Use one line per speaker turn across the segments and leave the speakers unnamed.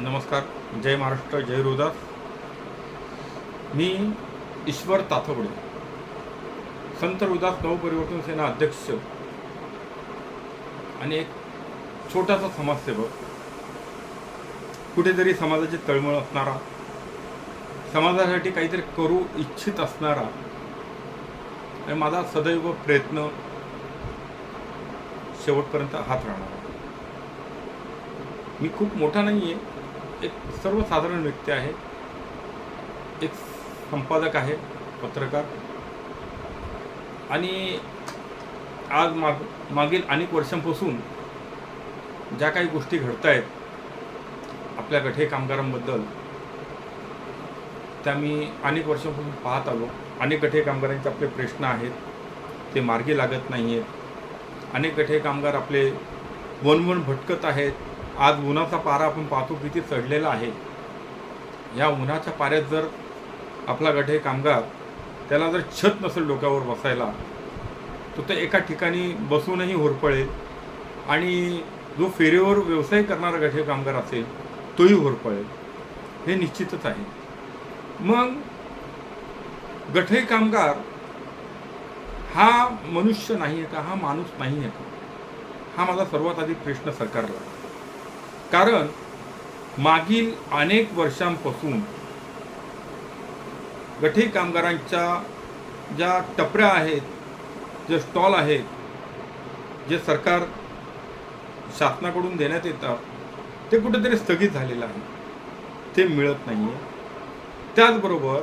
नमस्कार जय महाराष्ट्र जय रुदास मी ईश्वर ताथवडे संत रुदास नवपरिवर्तन सेना अध्यक्ष आणि एक छोटासा समाजसेवक. कुठेतरी समाजाची तळमळ असणारा समाजासाठी काहीतरी करू इच्छित असणारा आणि माझा सदैव प्रयत्न शेवटपर्यंत हात राहणार मी खूप मोठा नाही आहे एक सर्वसाधारण व्यक्ती आहे. एक संपादक आहे पत्रकार. आणि आज माग मागील अनेक वर्षांपासून ज्या काही गोष्टी घडत आहेत आपल्या गठे कामगारांबद्दल त्या मी अनेक वर्षांपासून पाहत आलो. अनेक गठे कामगारांचे आपले प्रश्न आहेत ते मार्गी लागत नाही आहेत अनेक गठे कामगार आपले वनवन भटकत आहेत. आज उन्हाचा पारा आपण पाहतो किती चढलेला आहे. या उन्हाच्या पाऱ्यात जर आपला गठे कामगार त्याला जर छत नसेल डोक्यावर बसायला तो ते एका ठिकाणी बसूनही होरपळेल आणि जो फेरीवर व्यवसाय करणारा गठे कामगार असेल तोही होरपळेल. हे निश्चितच आहे. मग गठे कामगार हा मनुष्य नाही आहे का? हा माणूस नाही आहे का? हा माझा सर्वात आधी प्रश्न सरकारला कारण मागील अनेक वर्षांपासून गठी कामगारांच्या ज्या टपऱ्या आहेत जे स्टॉल आहेत जे सरकार शासनाकडून देण्यात येतात ते कुठेतरी स्थगित झालेलं आहे. ते मिळत नाही आहे त्याचबरोबर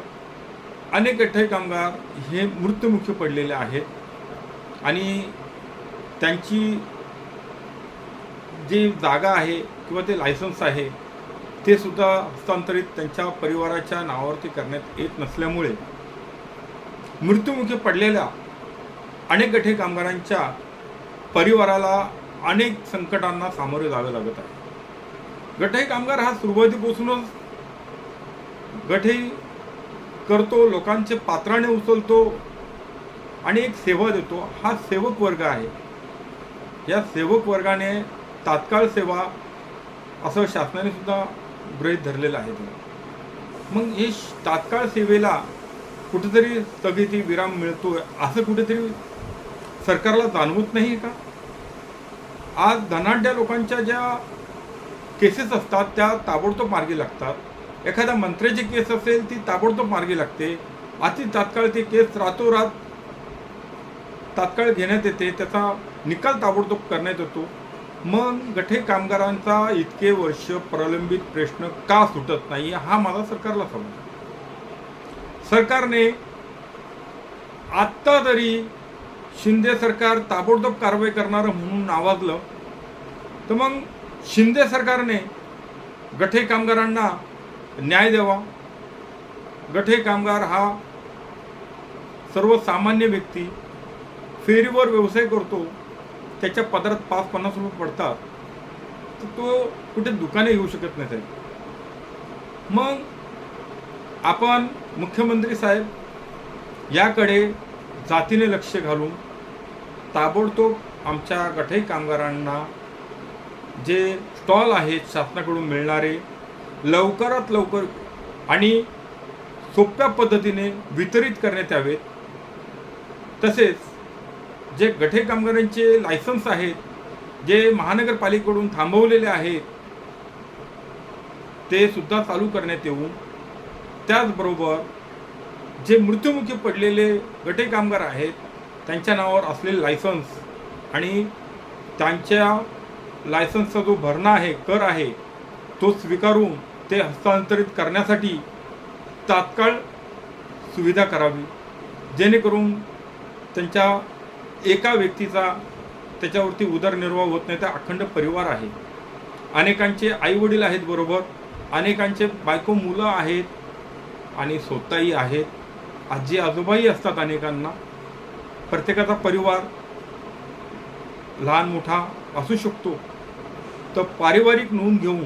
अनेक गठ्ठे कामगार हे मृत्युमुखी पडलेले आहेत आणि त्यांची जी जागा आहे किंवा ते लायसन्स आहे ते सुद्धा हस्तांतरित त्यांच्या परिवाराच्या नावावरती करण्यात येत नसल्यामुळे मृत्युमुखी पडलेल्या अनेक गठे कामगारांच्या परिवाराला अनेक संकटांना सामोरे जावे लागत आहे. गठे कामगार हा सुरुवातीपासूनच गठे करतो लोकांचे पात्राने उचलतो आणि एक सेवा देतो. हा सेवक वर्ग आहे. या सेवक वर्गाने तात्काळ सेवा असं शासनाने सुद्धा गृहीत धरलेलं आहे मग हे तात्काळ सेवेला कुठेतरी स्थगिती विराम मिळतो असं कुठेतरी सरकारला जाणवत नाही का? आज धनाढ्य लोकांच्या ज्या केसेस असतात त्या ताबडतोब मार्गी लागतात. एखाद्या मंत्र्याची केस असेल ती ताबडतोब मार्गी लागते. अति तात्काळ ती केस रातोरात तात्काळ घेण्यात येते. त्याचा निकाल ताबडतोब करण्यात येतो. मग गठे कामगारांचा इतके वर्ष प्रलंबित प्रश्न का सुटत नाही हा माझा सरकारला समज सरकारने आत्ता तरी शिंदे सरकार ताबडतोब कारवाई करणारं म्हणून नावाजलं तर मग शिंदे सरकारने गठे कामगारांना न्याय द्यावा. गठे कामगार हा सर्वसामान्य व्यक्ती फेरीवर व्यवसाय करतो त्याच्या पदरात पाच पन्नास रुपये पडतात तर तो कुठे दुकाने येऊ शकत नाही साहेब मग आपण मुख्यमंत्री साहेब याकडे जातीने लक्ष घालून ताबडतोब आमच्या गठई कामगारांना जे स्टॉल आहेत शासनाकडून मिळणारे लवकरात लवकर आणि सोप्या पद्धतीने वितरित करण्यात यावेत. तसेच जे गठे कामगारांचे लायसन्स आहेत जे महानगरपालिकेकडून थांबवलेले आहेत ते सुद्धा चालू करण्यात येऊन त्याचबरोबर जे मृत्युमुखी पडलेले गटे कामगार आहेत त्यांच्या नावावर असलेले लायसन्स आणि त्यांच्या लायसन्सचा जो भरणा आहे कर आहे तो स्वीकारून ते हस्तांतरित करण्यासाठी तात्काळ सुविधा करावी जेणेकरून त्यांच्या एका व्यक्तीचा त्याच्यावरती उदरनिर्वाह होत नाही तर अखंड परिवार आहे. अनेकांचे आईवडील आहेत बरोबर अनेकांचे बायको मुलं आहेत आणि स्वतःही आहेत. आजी आजोबाही असतात अनेकांना. प्रत्येकाचा परिवार लहान मोठा असू शकतो. तर पारिवारिक नोंद घेऊन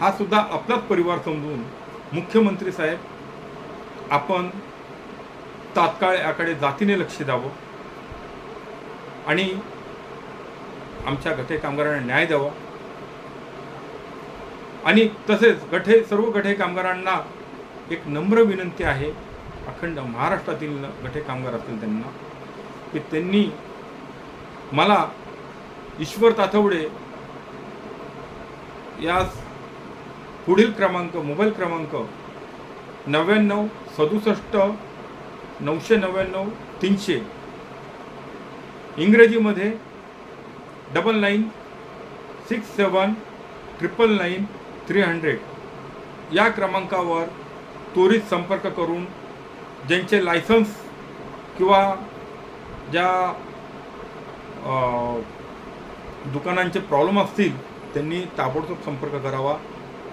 हा सुद्धा आपलाच परिवार समजून मुख्यमंत्री साहेब आपण तात्काळ याकडे जातीने लक्ष द्यावं. आणि आमच्या गटे कामगारांना न्याय द्यावा. आणि तसेच गठे सर्व गठे कामगारांना एक नम्र विनंती आहे अखंड महाराष्ट्रातील गठे कामगार असतील त्यांना की त्यांनी मला ईश्वर ताथवडे यास पुढील क्रमांक मोबाईल क्रमांक नव्याण्णव सदुसष्ट नऊशे नव्याण्णव तीनशे इंग्रजीमध्ये double nine six seven triple nine three hundred या क्रमांकावर त्वरित संपर्क करून ज्यांचे लायसन्स किंवा ज्या दुकानांचे प्रॉब्लेम असतील त्यांनी ताबडतोब संपर्क करावा.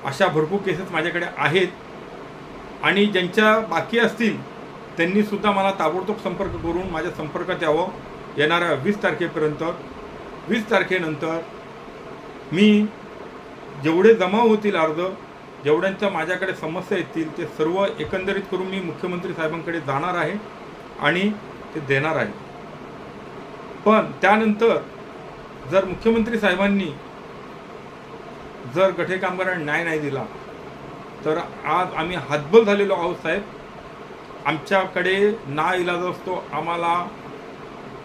अशा भरपूर केसेस माझ्याकडे आहेत. आणि ज्यांच्या बाकी असतील त्यांनीसुद्धा मला ताबडतोब संपर्क करून माझ्या संपर्कात यावं. येणाऱ्या वीस तारखेपर्यंत वीस तारखेनंतर मी जेवढे जमा होतील अर्ज जेवढ्यांच्या माझ्याकडे समस्या येतील ते सर्व एकंदरीत करून मी मुख्यमंत्री साहेबांकडे जाणार आहे आणि ते देणार आहे. पण त्यानंतर जर मुख्यमंत्री साहेबांनी जर गठे कामगारांना न्याय नाही दिला तर आज आम्ही हातबल झालेलो आहोत साहेब. आमच्याकडे ना इलाज असतो आम्हाला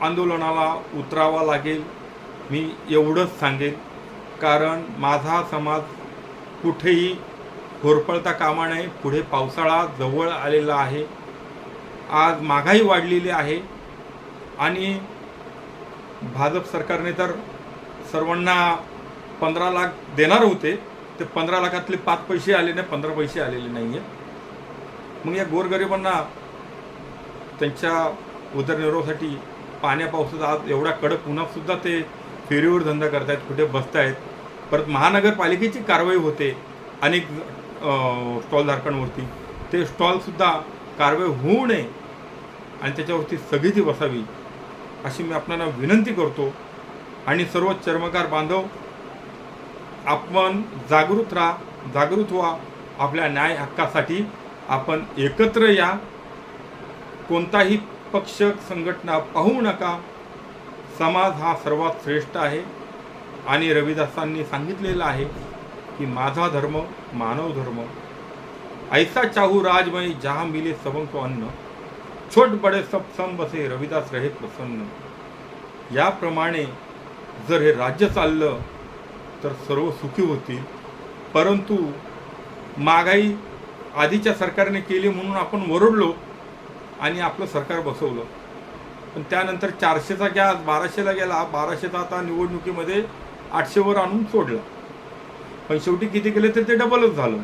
आंदोलनाला उतरावा लागेल मी एवढंच सांगेन. कारण माझा समाज कुठेही होरपळता कामा नये पुढे पावसाळा जवळ आलेला आहे. आज महागाई वाढलेली आहे आणि भाजप सरकारने तर सर्वांना पंधरा लाख देणार होते ते पंधरा लाखातले पाच पैसे आले नाही पंधरा पैसे आलेले नाही आहे मग या गोरगरिबांना त्यांच्या उदरनिर्वाहासाठी पाण्या पावसाचा आज एवढा कडक उन्हातसुद्धा ते फेरीवर धंदा करतायत कुठे बसतायत. परत महानगरपालिकेची कारवाई होते अनेक स्टॉलधारकांवरती ते स्टॉलसुद्धा कारवाई होऊ नये आणि त्याच्यावरती स्थगिती बसावी अशी मी आपल्याला विनंती करतो. आणि सर्व चर्मकार बांधव आपण जागृत राहा जागृत व्हा. आपल्या न्याय हक्कासाठी आपण एकत्र या. कोणताही पक्ष संघटना पाहू नका. समाज हा सर्वात श्रेष्ठ आहे. आणि रविदासांनी सांगितलेलं आहे की माझा धर्म मानव धर्म. ऐसा चाहू राजमयी जहा मिले सबन को अन्न. छोट बडे सब सम बसे रविदास रहे प्रसन्न. याप्रमाणे जर हे राज्य चाललं तर सर्व सुखी होतील. परंतु महागाई आधीच्या सरकारने केली म्हणून आपण वरडलो. आणि आपलं सरकार बसवलं. पण त्यानंतर चारशेचा गॅस बाराशेला गेला. बाराशेचा आता निवडणुकीमध्ये आठशेवर आणून सोडला. पण शेवटी किती केले तर ते डबलच झालं.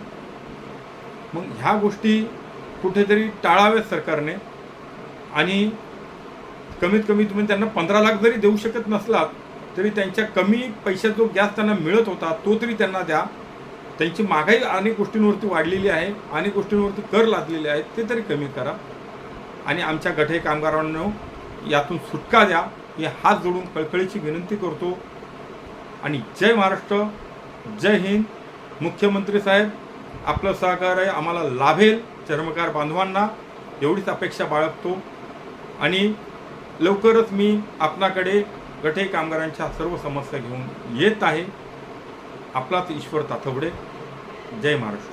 मग ह्या गोष्टी कुठेतरी टाळाव्यात सरकारने. आणि कमीत कमी तुम्ही त्यांना पंधरा लाख जरी देऊ शकत नसलात तरी त्यांच्या कमी पैशात जो गॅस त्यांना मिळत होता तो तरी त्यांना द्या. त्यांची महागाई अनेक गोष्टींवरती वाढलेली आहे. अनेक गोष्टींवरती कर लादलेले आहेत. ते तरी कमी करा. आणि आमच्या गठे कामगारांनो यातून सुटका द्या. हे हात जोडून कळकळीची विनंती करतो. आणि जय महाराष्ट्र जय हिंद. मुख्यमंत्री साहेब आपलं सहकार्य आम्हाला लाभेल चर्मकार बांधवांना. एवढीच अपेक्षा बाळगतो. आणि लवकरच मी आपणाकडे गठे कामगारांच्या सर्व समस्या घेऊन येत आहे. आपलाच ईश्वर ताथवडे जय महाराष्ट्र.